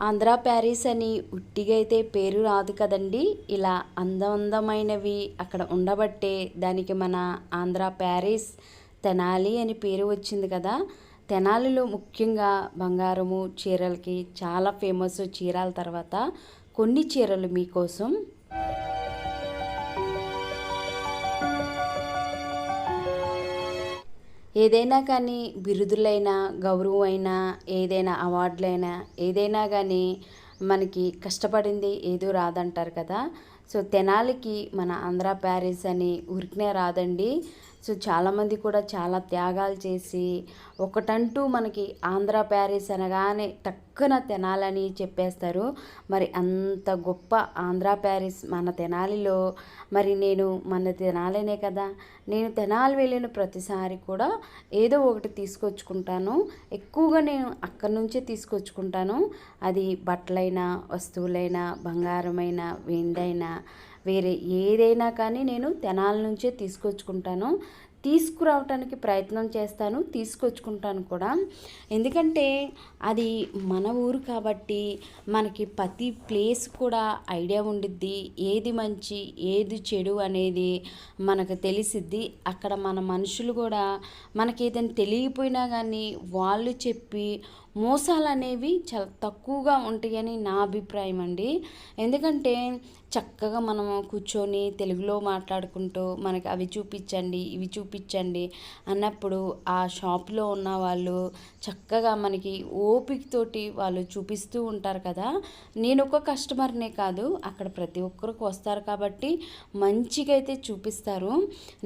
Andhra Paris అని ఉట్టిగా అయితే పేరు రాదు కదండి. ఇలా అందమైనవి అక్కడ ఉండబట్టే దానికి మన ఆంధ్ర ప్యారిస్ తెనాలి అని పేరు వచ్చింది కదా. తెనాలిలో ముఖ్యంగా బంగారము చీరలకి చాలా ఫేమస్ చీరాల తర్వాత. కొన్ని చీరలు మీకోసం. ఏదైనా కానీ బిరుదులైనా గౌరవమైనా ఏదైనా అవార్డులైనా ఏదైనా కానీ మనకి కష్టపడింది ఏదో రాదంటారు కదా. సో తెనాలికి మన ఆంధ్ర ప్యారిస్ అని ఉరికినే రాదండి. సో చాలామంది కూడా చాలా త్యాగాలు చేసి ఒకటంటూ మనకి ఆంధ్ర ప్యారిస్ అనగానే టక్కున తెనాలని చెప్పేస్తారు. మరి అంత గొప్ప ఆంధ్ర ప్యారిస్ మన తెనాలిలో మరి నేను మన తినాలనే కదా? నేను తెనాలి వెళ్ళిన ప్రతిసారి కూడా ఏదో ఒకటి తీసుకొచ్చుకుంటాను. ఎక్కువగా నేను అక్కడి నుంచే తీసుకొచ్చుకుంటాను. అది బట్టలైనా వస్తువులైనా బంగారమైనా వెండైనా వేరే ఏదైనా కానీ నేను తెనాల నుంచే తీసుకొచ్చుకుంటాను. తీసుకురావటానికి ప్రయత్నం చేస్తాను తీసుకొచ్చుకుంటాను కూడా. ఎందుకంటే అది మన ఊరు కాబట్టి మనకి ప్రతి ప్లేస్ కూడా ఐడియా ఉండిద్ది. ఏది మంచి ఏది చెడు అనేది మనకు తెలిసిద్ది. అక్కడ మన మనుషులు కూడా మనకి ఏదైనా తెలియపోయినా కానీ వాళ్ళు చెప్పి మోసాలు అనేవి చాలా తక్కువగా ఉంటాయని నా అభిప్రాయం అండి. ఎందుకంటే చక్కగా మనం కూర్చొని తెలుగులో మాట్లాడుకుంటూ మనకి అవి చూపించండి ఇవి చూపించండి అన్నప్పుడు ఆ షాప్లో ఉన్న వాళ్ళు చక్కగా మనకి ఓపికతోటి వాళ్ళు చూపిస్తూ ఉంటారు కదా. నేను ఒక కస్టమర్నే కాదు అక్కడ ప్రతి ఒక్కరికి వస్తారు కాబట్టి మంచిగా అయితే చూపిస్తారు.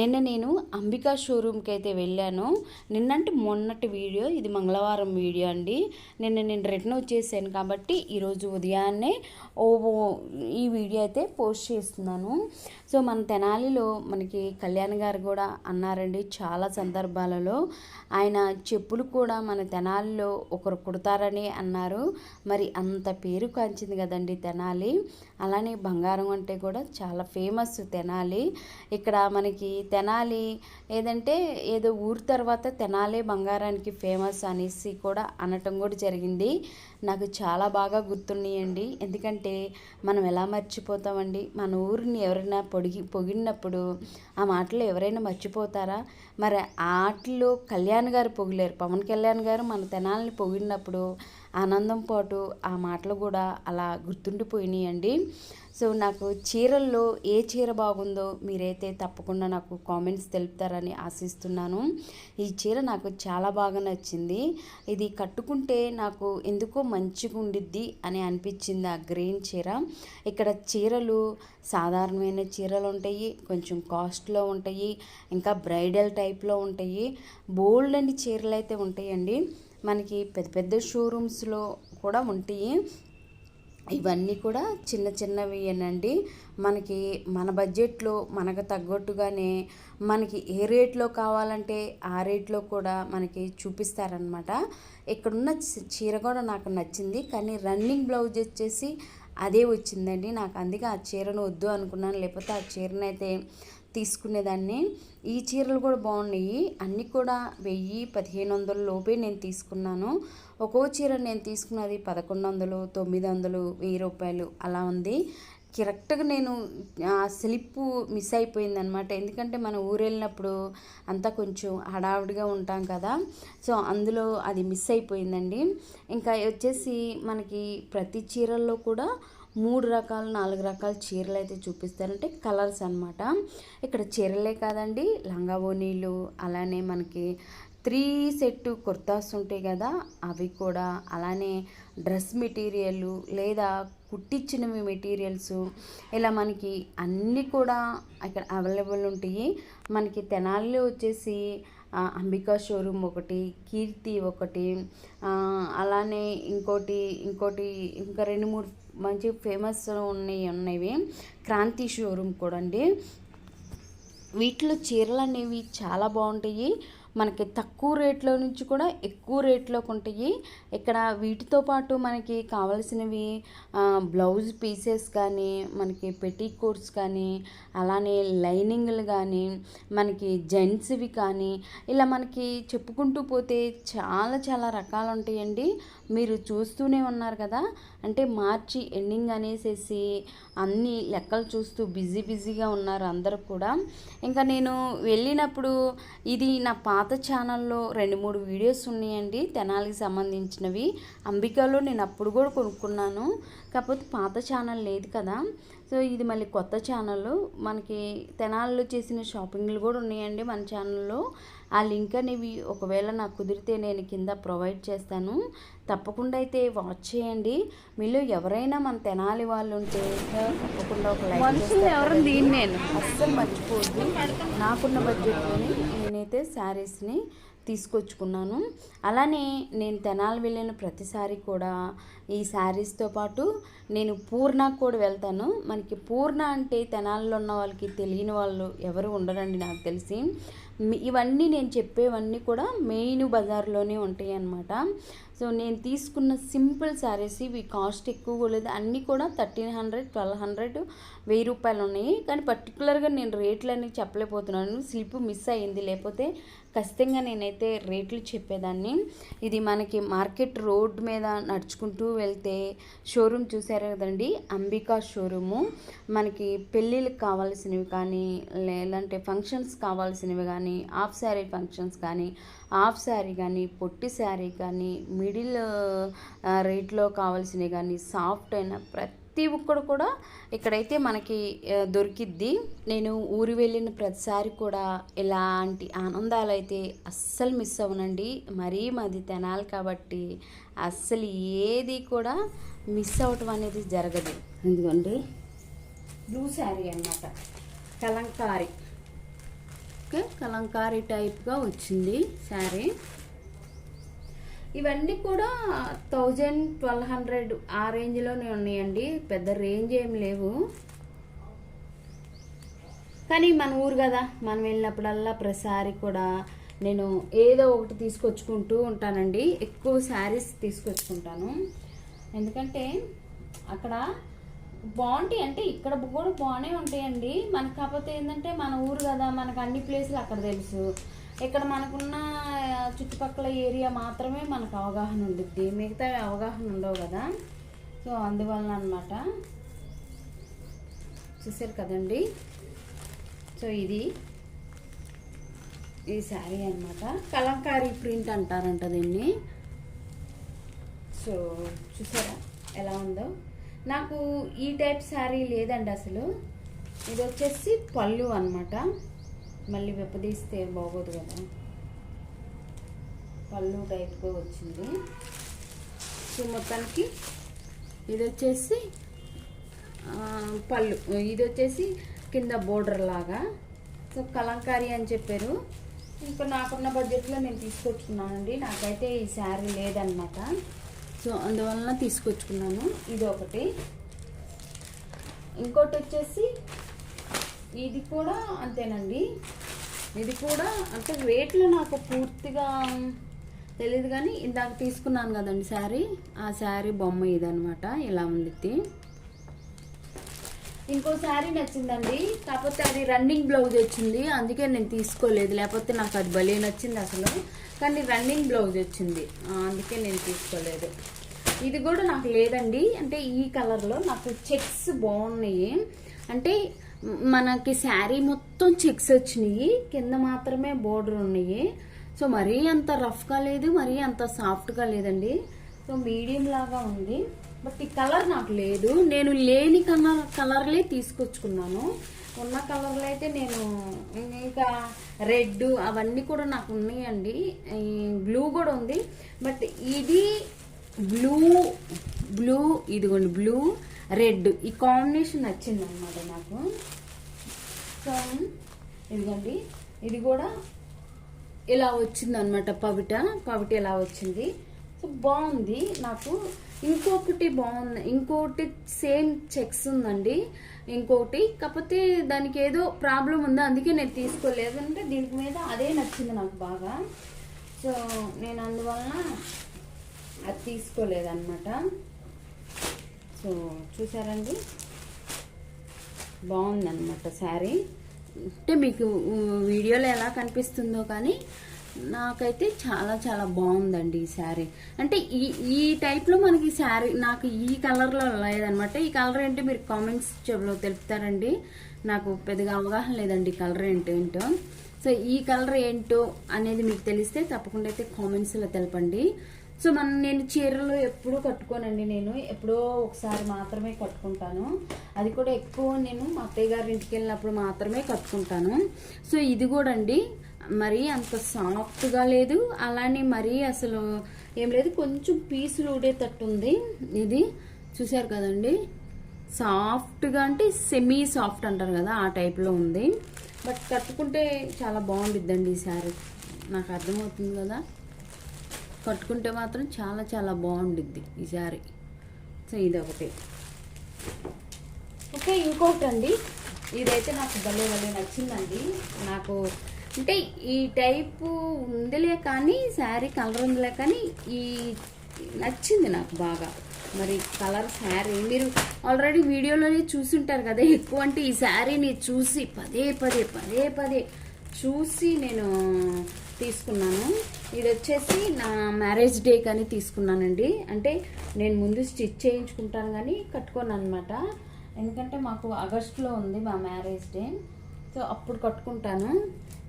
నిన్న నేను అంబికా షోరూమ్కి అయితే వెళ్ళాను. నిన్నంటే మొన్నటి వీడియో ఇది మంగళవారం వీడియో అండి. నిన్న నేను రిటర్న్ వచ్చేసాను కాబట్టి ఈరోజు ఉదయాన్నే ఓ ఈ వీడియో అయితే పోస్ట్ చేస్తున్నాను. సో మన తెనాలిలో మనకి కళ్యాణ్ గారు కూడా అన్నారండి చాలా సందర్భాలలో. ఆయన చెప్పులు కూడా మన తెనాలిలో ఒకరు కుడతారని అన్నారు. మరి అంత పేరు కాంచింది కదండి తెనాలి. అలానే బంగారం అంటే కూడా చాలా ఫేమస్ తెనాలి. ఇక్కడ మనకి తెనాలి ఏదంటే ఏదో ఊరు తర్వాత తెనాలి బంగారానికి ఫేమస్ అనేసి కూడా అనటం కూడా జరిగింది. నాకు చాలా బాగా గుర్తున్నాయండి. ఎందుకంటే మనం ఎలా మర్చిపోతామండి? మన ఊరిని ఎవరైనా పొడిగి పొగిడినప్పుడు ఆ మాటలు ఎవరైనా మర్చిపోతారా? మరి ఆటలో కళ్యాణ్ గారు పొగిలేరు పవన్ కళ్యాణ్ గారు మన తెనాలని పొగిడినప్పుడు ఆనందం పాటు ఆ మాటలు కూడా అలా గుర్తుండిపోయినాయండి. సో నాకు చీరల్లో ఏ చీర బాగుందో మీరైతే తప్పకుండా నాకు కామెంట్స్ తెలుపుతారని ఆశిస్తున్నాను. ఈ చీర నాకు చాలా బాగా నచ్చింది. ఇది కట్టుకుంటే నాకు ఎందుకో మంచిగా ఉండిద్ది అని అనిపించింది ఆ గ్రీన్ చీర. ఇక్కడ చీరలు సాధారణమైన చీరలు ఉంటాయి కొంచెం కాస్ట్లో ఉంటాయి ఇంకా బ్రైడల్ టైప్లో ఉంటాయి. బోల్డ్ అండ్ చీరలు అయితే ఉంటాయండి. మనకి పెద్ద పెద్ద షోరూమ్స్లో కూడా ఉంటాయి. ఇవన్నీ కూడా చిన్న చిన్నవి అనండి. మనకి మన బడ్జెట్లో మనకు తగ్గట్టుగానే మనకి ఏ రేట్లో కావాలంటే ఆ రేట్లో కూడా మనకి చూపిస్తారనమాట ఇక్కడున్న చీర కూడా నాకు నచ్చింది. కానీ రన్నింగ్ బ్లౌజ్ వచ్చేసి అదే వచ్చిందండి. నాకు అందుకే ఆ చీరను వద్దు అనుకున్నాను. లేకపోతే ఆ చీరనైతే తీసుకునేదాన్ని. ఈ చీరలు కూడా బాగున్నాయి. అన్నీ కూడా వెయ్యి పదిహేను వందల లోపే నేను తీసుకున్నాను. ఒక్కో చీర నేను తీసుకున్నది పదకొండు వందలు తొమ్మిది వందలు వెయ్యి రూపాయలు అలా ఉంది. కరెక్ట్గా నేను ఆ స్లిప్ మిస్ అయిపోయింది అనమాట ఎందుకంటే మన ఊరు వెళ్ళినప్పుడు అంతా కొంచెం హడావుడిగా ఉంటాం కదా. సో అందులో అది మిస్ అయిపోయిందండి. ఇంకా వచ్చేసి మనకి ప్రతి చీరల్లో కూడా మూడు రకాలు నాలుగు రకాల చీరలు అయితే చూపిస్తారంటే కలర్స్ అనమాట ఇక్కడ చీరలే కాదండి లంగా ఓనీలు అలానే మనకి త్రీ సెట్ కుర్తాస్ ఉంటాయి కదా అవి కూడా అలానే డ్రెస్ మెటీరియల్ లేదా కుట్టించినవి మెటీరియల్స్. ఇలా మనకి అన్నీ కూడా ఇక్కడ అవైలబుల్ ఉంటాయి. మనకి తెనాలిలో వచ్చేసి అంబికా షోరూమ్ ఒకటి కీర్తి ఒకటి అలానే ఇంకోటి ఇంకోటి ఇంకా రెండు మూడు మంచి ఫేమస్ ఉన్నాయి ఉన్నవి. క్రాంతి షోరూమ్ కూడా అండి. వీటిలో చీరలు అనేవి చాలా బాగుంటాయి. మనకి తక్కువ రేట్లో నుంచి కూడా ఎక్కువ రేట్లోకి ఉంటాయి. ఇక్కడ వీటితో పాటు మనకి కావలసినవి బ్లౌజ్ పీసెస్ కానీ మనకి పెటీ కోట్స్ కానీ అలానే లైనింగ్లు కానీ మనకి జెంట్స్వి కానీ ఇలా మనకి చెప్పుకుంటూ పోతే చాలా చాలా రకాలు ఉంటాయండి. మీరు చూస్తూనే ఉన్నారు కదా? అంటే మార్చి ఎండింగ్ అనేసేసి అన్ని లెక్కలు చూస్తూ బిజీ బిజీగా ఉన్నారు అందరూ కూడా. ఇంకా నేను వెళ్ళినప్పుడు ఇది నా పాత ఛానల్లో రెండు మూడు వీడియోస్ ఉన్నాయండి. తెనాలికి సంబంధించినవి. అంబికాలో నేను అప్పుడు కూడా కొనుక్కున్నాను. కాకపోతే పాత ఛానల్ లేదు కదా. సో ఇది మళ్ళీ కొత్త ఛానల్ మనకి తెనాల్లో చేసిన షాపింగ్లు కూడా ఉన్నాయండి మన ఛానల్లో. ఆ లింక్ అనేవి ఒకవేళ నాకు కుదిరితే నేను కింద ప్రొవైడ్ చేస్తాను. తప్పకుండా అయితే వాచ్ చేయండి. మీలో ఎవరైనా మన తెనాలి వాళ్ళు ఉంటే తప్పకుండా ఒక లైక్ ఎవరు నేను. అస్సలు మర్చిపోవద్దు. నాకున్న బడ్జెట్లోని నేనైతే శారీస్ని తీసుకొచ్చుకున్నాను. అలానే నేను తెనాలి వెళ్ళిన ప్రతిసారి కూడా ఈ శారీస్తో పాటు నేను పూర్ణకు కూడా వెళ్తాను. మనకి పూర్ణ అంటే తెనాలిలో ఉన్న వాళ్ళకి తెలియని వాళ్ళు ఎవరు ఉండరండి నాకు తెలిసి. ఇవన్నీ నేను చెప్పేవన్నీ కూడా మెయిన్ బజార్లోనే ఉంటాయి అన్నమాట సో నేను తీసుకున్న సింపుల్ శారీస్ ఇవి కాస్ట్ ఎక్కువ లేదు. అన్నీ కూడా థర్టీన్ హండ్రెడ్ ట్వెల్వ్ హండ్రెడ్ వెయ్యి రూపాయలు ఉన్నాయి. కానీ పర్టికులర్గా నేను రేట్లు అనేది చెప్పలేకపోతున్నాను. స్లిప్ మిస్ అయ్యింది. లేకపోతే ఖచ్చితంగా నేనైతే రేట్లు చెప్పేదాన్ని. ఇది మనకి మార్కెట్ రోడ్ మీద నడుచుకుంటూ వెళ్తే షోరూమ్ చూసారు కదండి? అంబికా షోరూము. మనకి పెళ్ళిళ్ళకి కావాల్సినవి కానీ లేదంటే ఫంక్షన్స్ కావాల్సినవి కానీ హాఫ్ శారీ ఫంక్షన్స్ కానీ హాఫ్ శారీ కానీ పొట్టి శారీ కానీ మిడిల్ రేట్లో కావాల్సినవి కానీ సాఫ్ట్ అయిన ప్రతి ఒక్కడు కూడా ఇక్కడైతే మనకి దొరికిద్ది. నేను ఊరు వెళ్ళిన ప్రతిసారి కూడా ఇలాంటి ఆనందాలు అయితే అస్సలు మిస్ అవ్వనండి. మరీ మాది తెనాలి కాబట్టి అస్సలు ఏది కూడా మిస్ అవ్వటం అనేది జరగదు. ఎందుకంటే బ్లూ శారీ అన్నమాట. కలంకారీ. కలంకారీ టైప్గా వచ్చింది శారీ. ఇవన్నీ కూడా థౌజండ్ ట్వెల్వ్ హండ్రెడ్ ఆ రేంజ్లోనే ఉన్నాయండి. పెద్ద రేంజ్ ఏం లేవు. కానీ మన ఊరు కదా మనం వెళ్ళినప్పుడల్లా ప్రతిసారి కూడా నేను ఏదో ఒకటి తీసుకొచ్చుకుంటూ ఉంటానండి. ఎక్కువ శారీస్ తీసుకొచ్చుకుంటాను. ఎందుకంటే అక్కడ బాగుంటాయి అంటే ఇక్కడ కూడా బాగానే ఉంటాయండి. మనకు కాకపోతే ఏంటంటే మన ఊరు కదా మనకు అన్ని ప్లేసులు అక్కడ తెలుసు. ఇక్కడ మనకున్న చుట్టుపక్కల ఏరియా మాత్రమే మనకు అవగాహన ఉంటుంది మిగతా అవగాహన ఉండవు కదా. సో అందువలన అనమాట చూసారు కదండి? సో ఇది. ఈ శారీ అన్నమాట. కలంకారీ ప్రింట్ అంటారంట దీన్ని. సో చూసారా? ఎలా ఉందో? నాకు ఈ టైప్ శారీ లేదండి అసలు. ఇది వచ్చేసి పళ్ళు అన్నమాట. మళ్ళీ విప్పదీస్తే బాగోదు కదా. పళ్ళు టైప్గా వచ్చింది. సో మొత్తానికి ఇది వచ్చేసి పళ్ళు. ఇది వచ్చేసి కింద బోర్డర్ లాగా. సో కలంకారీ అని చెప్పారు. ఇంకా నాకున్న బడ్జెట్లో నేను తీసుకొచ్చుకున్నానండి. నాకైతే ఈ శారీ లేదనమాట సో అందువలన తీసుకొచ్చుకున్నాను. ఇది ఒకటి ఇంకోటి వచ్చేసి ఇది కూడా అంతేనండి. ఇది కూడా అంటే రేట్లు నాకు పూర్తిగా తెలియదు కానీ ఇందాక తీసుకున్నాను కదండి శారీ. ఆ శారీ బొమ్మ ఇదనమాట ఇలా ఉండిద్ది. ఇంకో శారీ నచ్చిందండి. కాకపోతే అది రన్నింగ్ బ్లౌజ్ వచ్చింది. అందుకే నేను తీసుకోలేదు. లేకపోతే నాకు అది భలే నచ్చింది అసలు. కానీ రన్నింగ్ బ్లౌజ్ వచ్చింది. అందుకే నేను తీసుకోలేదు. ఇది కూడా నాకు లేదండి. అంటే ఈ కలర్లో నాకు చెక్స్ బాగున్నాయి. అంటే మనకి శారీ మొత్తం చెక్స్ వచ్చినాయి. కింద మాత్రమే బోర్డర్ ఉన్నాయి. సో మరీ అంత రఫ్గా లేదు మరీ అంత సాఫ్ట్గా లేదండి. సో మీడియం లాగా ఉంది. బట్ ఈ కలర్ నాకు లేదు. నేను లేని కలర్ కలర్లే తీసుకొచ్చుకున్నాను. ఉన్న కలర్లు అయితే నేను ఇంకా రెడ్ అవన్నీ కూడా నాకు ఉన్నాయండి. బ్లూ కూడా ఉంది. బట్ ఇది బ్లూ బ్లూ ఇదిగోండి బ్లూ రెడ్. ఈ కాంబినేషన్ నచ్చింది అనమాట నాకు. సో ఇదిగోండి. ఇది కూడా ఇలా వచ్చింది అనమాట పవిట. పవిట ఇలా వచ్చింది. సో బాగుంది నాకు. ఇంకొకటి బాగుంది. ఇంకొకటి సేమ్ చెక్స్ ఉందండి. ఇంకొకటి. కాకపోతే దానికి ఏదో ప్రాబ్లం ఉంది? అందుకే నేను తీసుకోలేదు. అంటే దీనికి మీద అదే నచ్చింది నాకు బాగా. సో నేను అందువలన అది తీసుకోలేదన్నమాట. సో చూసారండి? బాగుందన్నమాట శారీ. అంటే మీకు వీడియోలో ఎలా కనిపిస్తుందో కానీ నాకైతే చాలా చాలా బాగుందండి ఈ శారీ. అంటే ఈ ఈ టైప్లో మనకి శారీ నాకు ఈ కలర్లో లేదనమాట ఈ కలర్ ఏంటో మీరు కామెంట్స్లో తెలుపుతారండి. నాకు పెద్దగా అవగాహన లేదండి ఈ కలర్ ఏంటో ఏంటో. సో ఈ కలర్ ఏంటో అనేది మీకు తెలిస్తే తప్పకుండా అయితే కామెంట్స్లో తెలపండి. సో మన నేను చీరలు ఎప్పుడూ కట్టుకోనండి నేను. ఎప్పుడో ఒకసారి మాత్రమే కట్టుకుంటాను. అది కూడా ఎక్కువ నేను మా అత్తయ్య గారి ఇంటికి వెళ్ళినప్పుడు మాత్రమే కట్టుకుంటాను. సో ఇది కూడా అండి. మరీ అంత సాఫ్ట్గా లేదు. అలానే మరీ అసలు ఏం లేదు. కొంచెం పీసులు ఊడేటట్టు ఉంది. ఇది చూసారు కదండి. సాఫ్ట్గా అంటే సెమీ సాఫ్ట్ అంటారు కదా ఆ టైప్లో ఉంది. బట్ కట్టుకుంటే చాలా బాగుండిద్దండి ఈ శారీ. నాకు అర్థమవుతుంది కదా. కట్టుకుంటే మాత్రం చాలా చాలా బాగుండిద్ది ఈ సో ఇది ఒకటి ఓకే ఇంకొకటి అండి ఇదైతే నాకు భలే భలే నచ్చిందండి. నాకు అంటే ఈ టైపు ఉందిలే కానీ శారీ కలర్ ఉందిలే కానీ ఈ నచ్చింది నాకు బాగా. మరి కలర్ శారీ మీరు ఆల్రెడీ వీడియోలోనే చూసుంటారు కదా ఎక్కువ అంటే ఈ శారీని చూసి పదే పదే పదే పదే చూసి నేను తీసుకున్నాను. ఇది వచ్చేసి నా మ్యారేజ్ డే కానీ తీసుకున్నానండి. అంటే నేను ముందు స్టిచ్ చేయించుకుంటాను కానీ కట్టుకోను అనమాట ఎందుకంటే మాకు ఆగస్టులో ఉంది మా మ్యారేజ్ డే సో అప్పుడు కట్టుకుంటాను.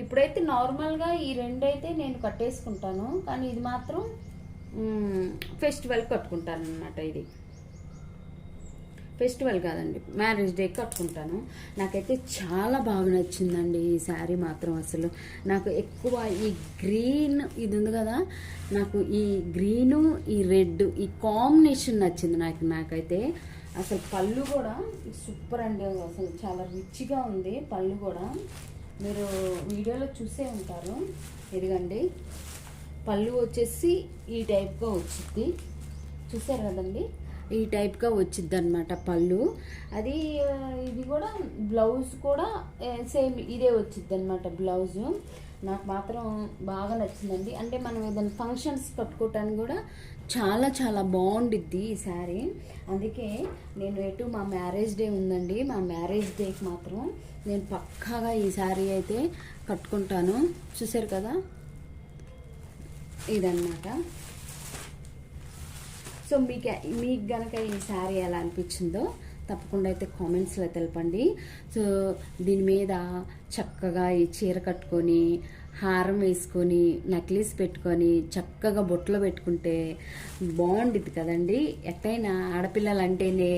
ఇప్పుడైతే నార్మల్గా ఈ రెండు అయితే నేను కట్టేసుకుంటాను. కానీ ఇది మాత్రం ఫెస్టివల్ కట్టుకుంటాను అనమాట ఇది. ఫెస్టివల్ కాదండి. మ్యారేజ్ డే కట్టుకుంటాను. నాకైతే చాలా బాగా నచ్చిందండి ఈ శారీ మాత్రం అసలు. నాకు ఎక్కువ ఈ గ్రీన్ ఇది ఉంది కదా నాకు ఈ గ్రీను ఈ రెడ్ ఈ కాంబినేషన్ నచ్చింది నాకు నాకైతే. అసలు పళ్ళు కూడా సూపర్ అండి అసలు చాలా రిచ్గా ఉంది పళ్ళు కూడా. మీరు వీడియోలో చూసే ఉంటారు. ఎదిగండి పళ్ళు వచ్చేసి ఈ టైప్గా వచ్చింది. చూసారు కదండి? ఈ టైప్గా వచ్చింది అనమాట పళ్ళు. అది ఇది కూడా బ్లౌజ్ కూడా సేమ్ ఇదే వచ్చింది అనమాట బ్లౌజు. నాకు మాత్రం బాగా నచ్చిందండి. అంటే మనం ఏదైనా ఫంక్షన్స్ కట్టుకోవటానికి కూడా చాలా చాలా బాగుండిద్ది ఈ శారీ. అందుకే నేను ఎటు మా మ్యారేజ్ డే ఉందండి. మా మ్యారేజ్ డేకి మాత్రం నేను పక్కాగా ఈ శారీ అయితే కట్టుకుంటాను. చూసారు కదా? ఇదన్నమాట. సో మీకు మీకు గనక ఈ శారీ ఎలా అనిపించిందో తప్పకుండా అయితే కామెంట్స్లో తెలపండి. సో దీని మీద చక్కగా ఈ చీర కట్టుకొని హారం వేసుకొని నక్లీస్ పెట్టుకొని చక్కగా బొట్లో పెట్టుకుంటే బాగుండిద్ది కదండి. ఎక్కడైనా ఆడపిల్లలు అంటేనే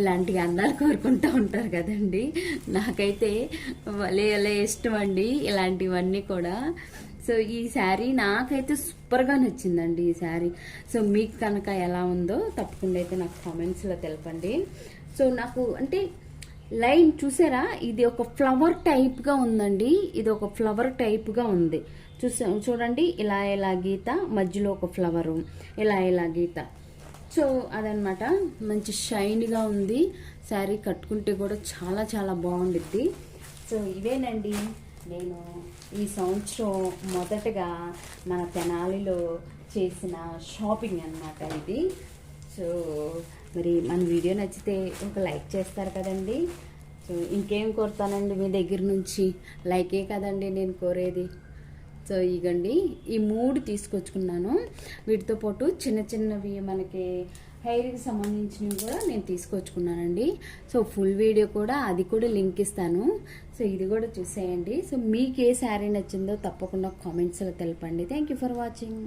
ఇలాంటి అందాలు కోరుకుంటూ ఉంటారు కదండి. నాకైతే భలే భలే ఇష్టం అండి ఇలాంటివన్నీ కూడా. సో ఈ శారీ నాకైతే సూపర్గా నచ్చిందండి ఈ శారీ. సో మీకు కనుక ఎలా ఉందో తప్పకుండా అయితే నాకు కామెంట్స్లో తెలపండి. సో నాకు అంటే లైన్ చూసారా? ఇది ఒక ఫ్లవర్ టైప్గా ఉందండి. ఇది ఒక ఫ్లవర్ టైప్గా ఉంది. చూసా చూడండి. ఇలా ఇలా గీత మధ్యలో ఒక ఫ్లవరు. ఇలా ఇలా గీత. సో అదనమాట. మంచి షైన్గా ఉంది. శారీ కట్టుకుంటే కూడా చాలా చాలా బాగుండుద్ది. సో ఇవేనండి. నేను ఈ సంవత్సరం మొదటగా మన తెనాలిలో చేసిన షాపింగ్ అనమాట ఇది. సో మరి మన వీడియో నచ్చితే ఒక లైక్ చేస్తారు కదండి. సో ఇంకేం కోరుతానండి మీ దగ్గర నుంచి? లైకే కదండి నేను కోరేది. సో ఇగండి ఈ మూడు తీసుకొచ్చుకున్నాను. వీటితో పాటు చిన్న చిన్నవి మనకి హెయిర్కి సంబంధించినవి కూడా నేను తీసుకొచ్చుకున్నానండి. సో ఫుల్ వీడియో కూడా అది కూడా లింక్ ఇస్తాను. సో ఇది కూడా చూసేయండి. సో మీకు ఏ శారీ నచ్చిందో తప్పకుండా కామెంట్స్లో తెలపండి. Thank you for watching.